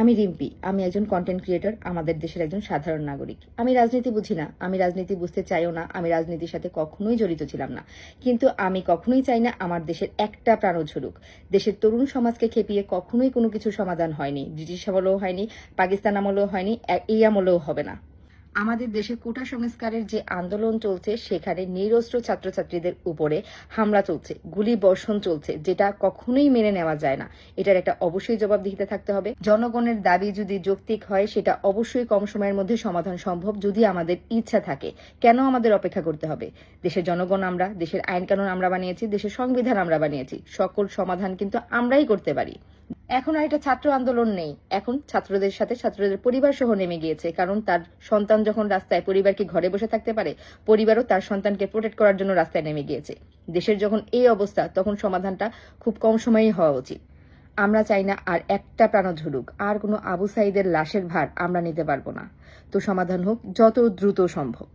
আমি রিম্পি, আমি একজন কন্টেন্ট ক্রিয়েটর আমাদের দেশের একজন সাধারণ নাগরিক। আমি রাজনীতি বুঝি না, আমি রাজনীতি বুঝতে চাইও না, আমি রাজনীতির সাথে কখনোই জড়িত ছিলাম না। কিন্তু আমি কখনোই চাই না আমার দেশের একটা প্রাণ ঝরুক দেশের তরুণ সমাজকে খেপিয়ে কখনোই কোনো কিছু সমাধান হয়নি, ব্রিটিশ আমলেও হয়নি, পাকিস্তান আমলেও হয়নি এই আমলেও হবে না। আমাদের দেশে কোটা সংস্কারের যে আন্দোলন চলছে, সেখানে নিরস্ত্র ছাত্রছাত্রীদের উপরে হামলা চলছে গুলি বর্ষণ চলছে, যেটা কখনোই মেনে নেওয়া যায় না। এটার একটা অবশ্যই জবাবদিহিতে থাকতে হবে। জনগণের দাবি যদি যৌক্তিক হয়, সেটা অবশ্যই কম সময়ের মধ্যে সমাধান সম্ভব যদি আমাদের ইচ্ছা থাকে। কেন আমাদের অপেক্ষা করতে হবে? দেশের জনগণ আমরা, দেশের আইন কানুন আমরা বানিয়েছি, দেশের সংবিধান আমরা বানিয়েছি। সকল সমাধান কিন্তু আমরাই করতে পারি। এখন আর এটা ছাত্র আন্দোলন নেই। এখন ছাত্রদের সাথে ছাত্রদের পরিবার সহ নেমে গিয়েছে, কারণ তার সন্তান যখন রাস্তায় পরিবার কি ঘরে বসে থাকতে পারে, পরিবারও তার সন্তানকে প্রোটেক্ট করার জন্য রাস্তায় নেমে গিয়েছে। দেশের যখন এই অবস্থা, তখন সমাধানটা খুব কম সময়েই হওয়া উচিত। আমরা চাই না আর একটা প্রাণ ঝুলুক, আর কোনো আবু সাইদের লাশের ভার আমরা নিতে পারব না। তো সমাধান হোক, যত দ্রুত সম্ভব।